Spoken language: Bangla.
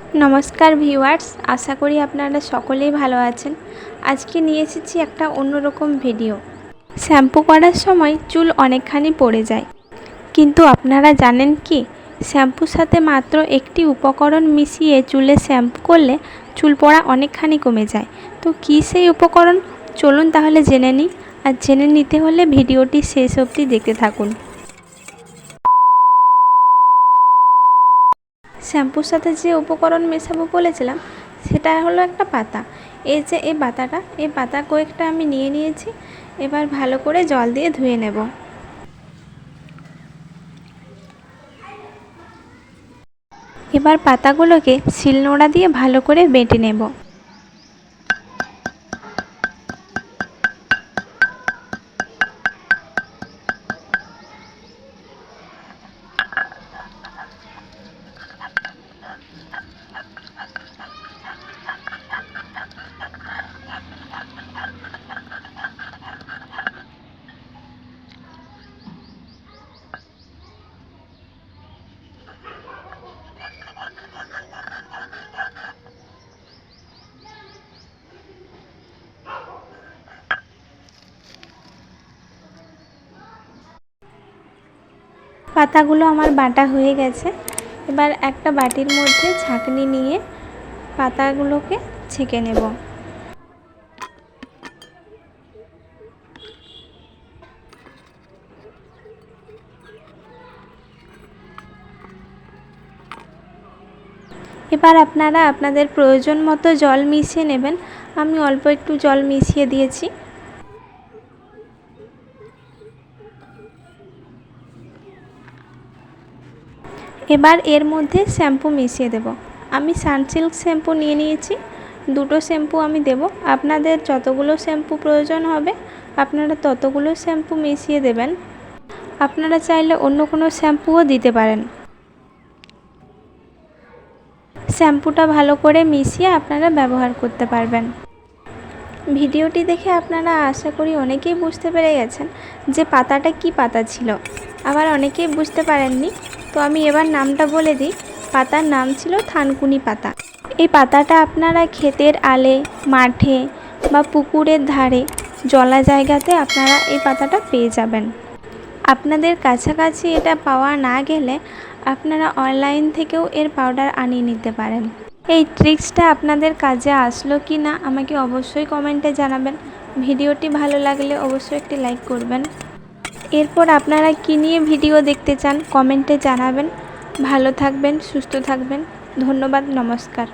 নমস্কার ভিউয়ার্স, আশা করি আপনারা সকলেই ভালো আছেন। আজকে নিয়ে এসেছি একটা অন্যরকম ভিডিও। শ্যাম্পু করার সময় চুল অনেকখানি পড়ে যায়। কিন্তু আপনারা জানেন কি, শ্যাম্পুর সাথে মাত্র একটি উপকরণ মিশিয়ে চুলে শ্যাম্পু করলে চুল পড়া অনেকখানি কমে যায়। তো কী সেই উপকরণ? চলুন তাহলে জেনে নিই। আর জেনে নিতে হলে ভিডিওটি শেষ অবধি দেখতে থাকুন। শ্যাম্পুর সাথে যে উপকরণ মেশাবো বলেছিলাম, সেটা হলো একটা পাতা। এই যে এই পাতাটা, এই পাতা কয়েকটা আমি নিয়ে নিয়েছি, এবার ভালো করে জল দিয়ে ধুয়ে নেব। এবার পাতাগুলোকে শিলনোড়া দিয়ে ভালো করে বেটে নেব। পাতাগুলো আমার বাটা হয়ে গেছে। এবার একটা বাটির মধ্যে ছাঁকনি নিয়ে পাতাগুলোকে ছেঁকে নেব। এবার আপনারা আপনাদের প্রয়োজন মতো জল মিশিয়ে নেবেন। আমি অল্প একটু জল মিশিয়ে দিয়েছি। এবার এর মধ্যে শ্যাম্পু মিশিয়ে দেব। আমি সানসিল্ক শ্যাম্পু নিয়ে নিয়েছি। দুটো শ্যাম্পু আমি দেব। আপনাদের যতগুলো শ্যাম্পু প্রয়োজন হবে, আপনারা ততগুলো শ্যাম্পু মিশিয়ে দেবেন। আপনারা চাইলে অন্য কোনো শ্যাম্পুও দিতে পারেন। শ্যাম্পুটা ভালো করে মিশিয়ে আপনারা ব্যবহার করতে পারবেন। ভিডিওটি দেখে আপনারা আশা করি অনেকেই বুঝতে পেরে গেছেন যে পাতাটা কি পাতা ছিল। আবার অনেকেই বুঝতে পারেননি, তো আমি এবার নামটা বলে দিই। পাতার নাম ছিল থানকুনি পাতা। এই পাতাটা আপনারা ক্ষেতের আলে, মাঠে বা পুকুরের ধারে জলা জায়গাতে আপনারা এই পাতাটা পেয়ে যাবেন। আপনাদের কাছাকাছি এটা পাওয়া না গেলে আপনারা অনলাইন থেকেও এর পাউডার আনিয়ে নিতে পারেন। এই ট্রিক্সটা আপনাদের কাজে আসলো কি না, আমাকে অবশ্যই কমেন্টে জানাবেন। ভিডিওটি ভালো লাগলে অবশ্যই একটি লাইক করবেন। এরপর আপনারা কী নিয়ে ভিডিও দেখতে চান কমেন্টে জানাবেন। ভালো থাকবেন, সুস্থ থাকবেন। ধন্যবাদ, নমস্কার।